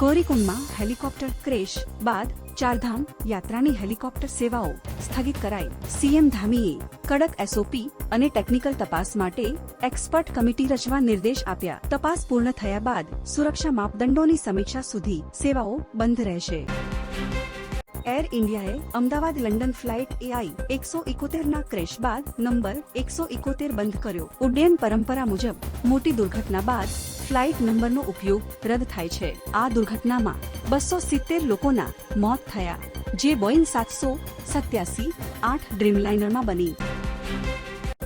ગૌરીકુંડમાં helicopter crash બાદ ચારધામ યાત્રાની helicopter સેવાઓ સ્થગિત કરાઈ. સીએમ ધામીએ કડક એસઓપી અને ટેકનિકલ તપાસ માટે એક્સપર્ટ કમિટી રચવા નિર્દેશ આપ્યા. તપાસ પૂર્ણ થયા બાદ સુરક્ષા માપદંડોની સમીક્ષા સુધી સેવાઓ બંધ રહેશે. એર ઇન્ડિયાએ અમદાવાદ લંડન ફ્લાઇટ એઆઈ એકસો ઇકોતેર ના ક્રેશ બાદ નંબર એકસો ઇકોતેર બંધ કર્યો. ઉડ્ડયન પરંપરા મુજબ મોટી દુર્ઘટના બાદ ફ્લાઇટ નંબરનો ઉપયોગ રદ થાય છે. આ દુર્ઘટનામાં બસો સિત્તેર લોકોના મોત થયા, જે બોઈંગ સાતસો સત્યાસી આઠ ડ્રીમલાઇનરમાં બની.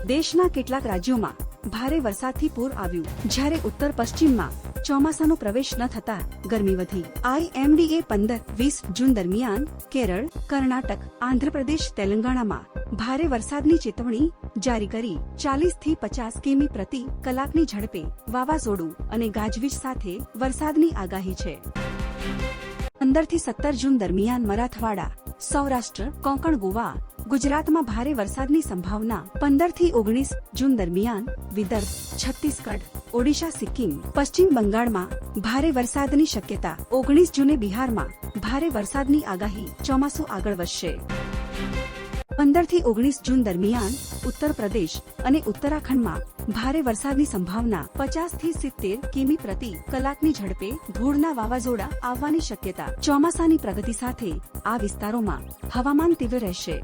દેશના કેટલાક રાજ્યોમાં ભારે વરસાદથી પૂર આવ્યું. જ્યારે ઉત્તર પશ્ચિમમાં ચોમાસાનો પ્રવેશ ન થતા ગરમી વધી. આઈએમડીએ પંદર વીસ જૂન દરમિયાન કેરળ, કર્ણાટક, આંધ્રપ્રદેશ, તેલંગાણામાં ભારે વરસાદની ચેતવણી જારી કરી. ચાલીસથી પચાસ કિમી પ્રતિ કલાકની ઝડપે વાવાઝોડું અને ગાજવીજ સાથે વરસાદની આગાહી છે. પંદરથી સત્તર જૂન દરમિયાન મરાઠવાડા સૌરાષ્ટ્ર, કોંકણ, ગોવા, ગુજરાતમાં ભારે વરસાદની સંભાવના પંદરથી ઓગણીસ જૂન દરમિયાન, વિદર્ભ, છત્તીસગઢ, ઓડિશા, સિક્કિમ, પશ્ચિમ બંગાળમાં ભારે વરસાદની શક્યતા, ઓગણીસ જૂને બિહારમાં ભારે વરસાદની આગાહી ચોમાસું આગળ વધશે. પંદરથી ઓગણીસ જૂન દરમિયાન ઉત્તર પ્રદેશ અને ઉત્તરાખંડમાં ભારે વરસાદની સંભાવના પચાસથી સિત્તેર કિમી પ્રતિ કલાકની ઝડપે ધૂળના વાવાઝોડા આવવાની શક્યતા ચોમાસાની પ્રગતિ સાથે આ વિસ્તારોમાં હવામાન તીવ્ર રહેશે.